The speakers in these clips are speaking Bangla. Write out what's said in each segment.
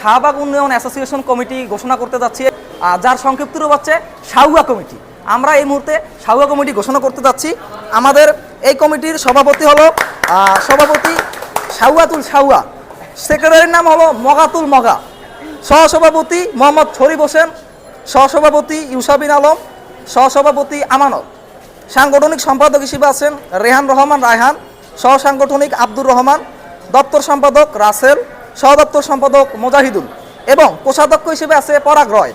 শাহবাগ উন্নয়ন অ্যাসোসিয়েশন কমিটি ঘোষণা করতে যাচ্ছি যার সংক্ষিপ্ত রূপ হচ্ছে সাউয়া কমিটি। আমরা এই মুহূর্তে সাউয়া কমিটি ঘোষণা করতে যাচ্ছি। আমাদের এই কমিটির সভাপতি হলো সভাপতি সাউয়াতুল সাউয়া সেক্রেটারির নাম হলো মগাতুল মগা। সহসভাপতি মোহাম্মদ শরীফ হোসেন। সহসভাপতি ইউসাবিন আলম। সহসভাপতি আমানত। সাংগঠনিক সম্পাদক হিসেবে আছেন রেহান রহমান রায়হান। সহ সাংগঠনিক আব্দুর রহমান। দপ্তর সম্পাদক রাসেল। সহ দপ্তর সম্পাদক মোজাহিদুল এবং কোষাধ্যক্ষ হিসেবে আছে পরাগ রয়।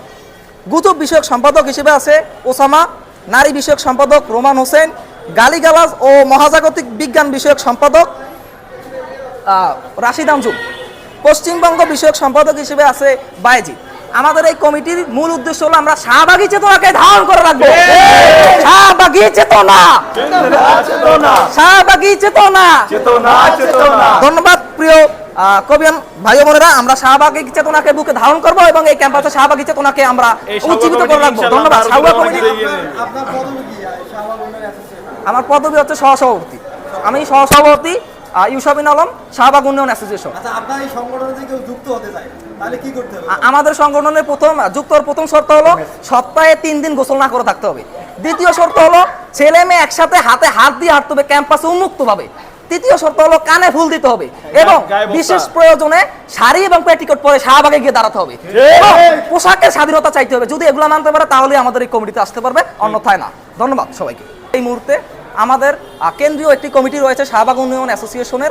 গুজব বিষয়ক সম্পাদক হিসেবে আছে ওসামা নারী বিষয়ক সম্পাদক রোমান হোসেন গালিগালাজ ও মহাজাগতিক বিজ্ঞান বিষয়ক সম্পাদক রাশিদ আঞ্জুম পশ্চিমবঙ্গ বিষয়ক সম্পাদক হিসেবে আছে বায়েজি। আমাদের এই কমিটির মূল উদ্দেশ্য হলো আমরা শাহবাগী চেতনাকে ধারণ করে রাখব। শাহবাগী চেতনা। শাহবাগী চেতনা। ধন্যবাদ প্রিয় কবিয়ান ভাই বোনেরা আমরা শাহবাগী চেতনাকে বুকে ধারণ করব এবং এই ক্যাম্পাসে শাহবাগী চেতনাকে আমরা উজ্জীবিত করে রাখব। ধন্যবাদ শাহবাগ কমিটি আমার পদবি হচ্ছে সহসভাপতি। আমি সহসভাপতি ইউসাবিন আলম শাহবাগ উন্নয়ন অ্যাসোসিয়েশন। আচ্ছা আমাদের সংগঠনের প্রথম যুক্ত হওয়ার প্রথম শর্ত হলো সপ্তাহে তিন দিন গোসল না করে থাকতে হবে। দ্বিতীয় শর্ত হলো ছেলে মেয়ে একসাথে হাতে হাত দিয়ে হাঁটতে হবে ক্যাম্পাসে উন্মুক্ত ভাবে তৃতীয় শর্ত হলো কানে ফুল দিতে হবে এবং বিশেষ প্রয়োজনে শাড়ি এবং পেটিকোট পরে শাহবাগে গিয়ে দাঁড়াতে হবে। এবং পোশাকের স্বাধীনতা চাইতে হবে। যদি এগুলো মানতে পারে তাহলে আমাদের এই কমিটিতে আসতে পারবে। অন্যথায় না। ধন্যবাদ সবাইকে। এই মুহূর্তে আমাদের কেন্দ্রীয় একটি কমিটি রয়েছে শাহবাগ উন্নয়ন অ্যাসোসিয়েশনের